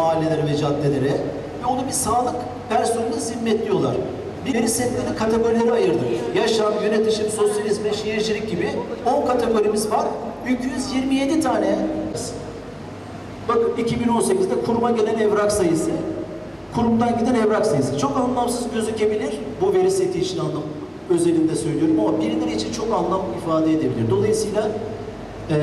mahallelere ve caddelere ve onu bir sağlık personeline zimmetliyorlar. Bir veri setleri kategorilere ayırdık. Yaşam, yönetişim, sosyal hizmet, şehircilik gibi 10 kategorimiz var. 227 tane Bakın 2018'de kuruma gelen evrak sayısı, kurumdan giden evrak sayısı. Çok anlamsız gözükebilir. Bu veri seti için anlam özelinde söylüyorum ama birileri için çok anlam ifade edebilir. Dolayısıyla e,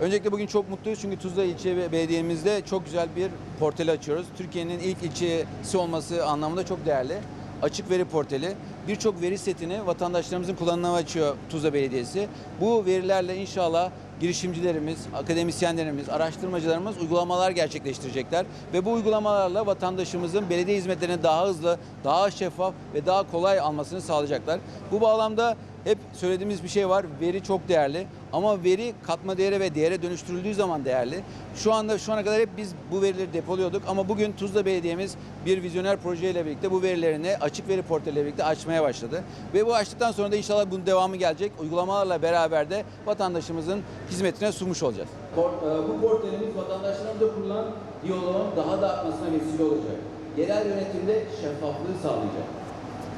Öncelikle bugün çok mutluyuz çünkü Tuzla ilçe belediyemizde çok güzel bir portali açıyoruz. Türkiye'nin ilk ilçesi olması anlamında çok değerli. Açık veri portali birçok veri setini vatandaşlarımızın kullanımına açıyor Tuzla Belediyesi. Bu verilerle inşallah girişimcilerimiz, akademisyenlerimiz, araştırmacılarımız uygulamalar gerçekleştirecekler ve bu uygulamalarla vatandaşımızın belediye hizmetlerini daha hızlı, daha şeffaf ve daha kolay almasını sağlayacaklar. Bu bağlamda hep söylediğimiz bir şey var. Veri çok değerli ama veri katma değere ve değere dönüştürüldüğü zaman değerli. Şu anda şu ana kadar hep biz bu verileri depoluyorduk ama bugün Tuzla Belediye'miz bir vizyoner projeyle birlikte bu verilerini açık veri portaliyle birlikte açmaya başladı. Ve bu açtıktan sonra da inşallah bunun devamı gelecek. Uygulamalarla beraber de vatandaşımızın hizmetine sunmuş olacağız. e, Bu portalimiz vatandaşlarımızla kurulan diyaloğun daha da artmasına vesile olacak. Yerel yönetimde şeffaflığı sağlayacak.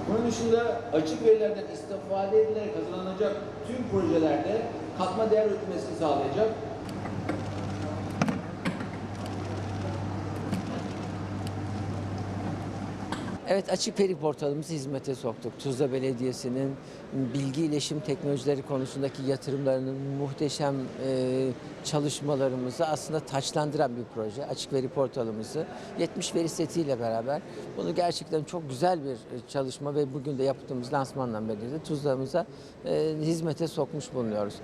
Bunun dışında açık verilerden istifade edilerek kazanılacak tüm projelerde katma değer üretmesini sağlayacak. Evet açık veri portalımızı hizmete soktuk. Tuzla Belediyesi'nin bilgi iletişim teknolojileri konusundaki yatırımlarının muhteşem e, çalışmalarımızı aslında taçlandıran bir proje. Açık veri portalımızı 70 veri setiyle beraber bunu gerçekten çok güzel bir çalışma ve bugün de yaptığımız lansmandan beri de Tuzla'mıza e, hizmete sokmuş bulunuyoruz.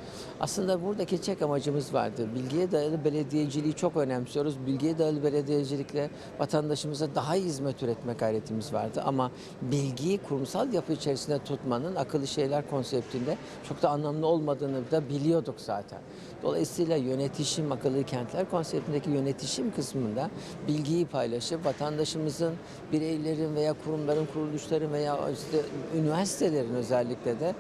Aslında buradaki tek amacımız vardı. Bilgiye dayalı belediyeciliği çok önemsiyoruz. Bilgiye dayalı belediyecilikle vatandaşımıza daha iyi hizmet üretmek gayretimiz vardı. Ama bilgiyi kurumsal yapı içerisinde tutmanın akıllı şeyler konseptinde çok da anlamlı olmadığını da biliyorduk zaten. Dolayısıyla yönetişim, akıllı kentler konseptindeki yönetişim kısmında bilgiyi paylaşıp vatandaşımızın, bireylerin veya kurumların, kuruluşların veya işte üniversitelerin özellikle de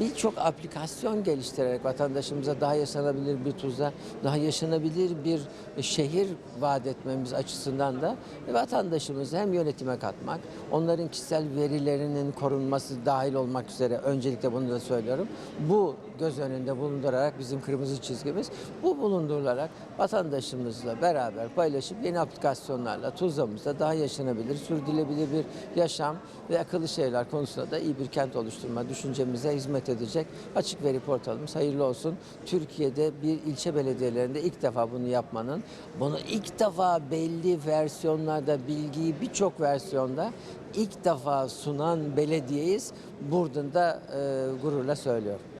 birçok aplikasyon geliştirerek vatandaşımıza daha yaşanabilir bir Tuzla, daha yaşanabilir bir şehir vaat etmemiz açısından da vatandaşımızı hem yönetime katmak, onların kişisel verilerinin korunması dahil olmak üzere öncelikle bunu da söylüyorum. Bu göz önünde bulundurarak bizim kırmızı çizgimiz bu bulundurularak vatandaşımızla beraber paylaşıp yeni aplikasyonlarla Tuzla'mızda daha yaşanabilir, sürdürülebilir bir yaşam ve akıllı şehirler konusunda da iyi bir kent oluşturma düşüncemize hizmet edecek açık veri portalımız hayırlı olsun. Türkiye'de bir ilçe belediyelerinde ilk defa bunu yapmanın, bunu ilk defa belli versiyonlarda bilgiyi birçok versiyonda ilk defa sunan belediyeyiz. Buradan da e, gururla söylüyorum.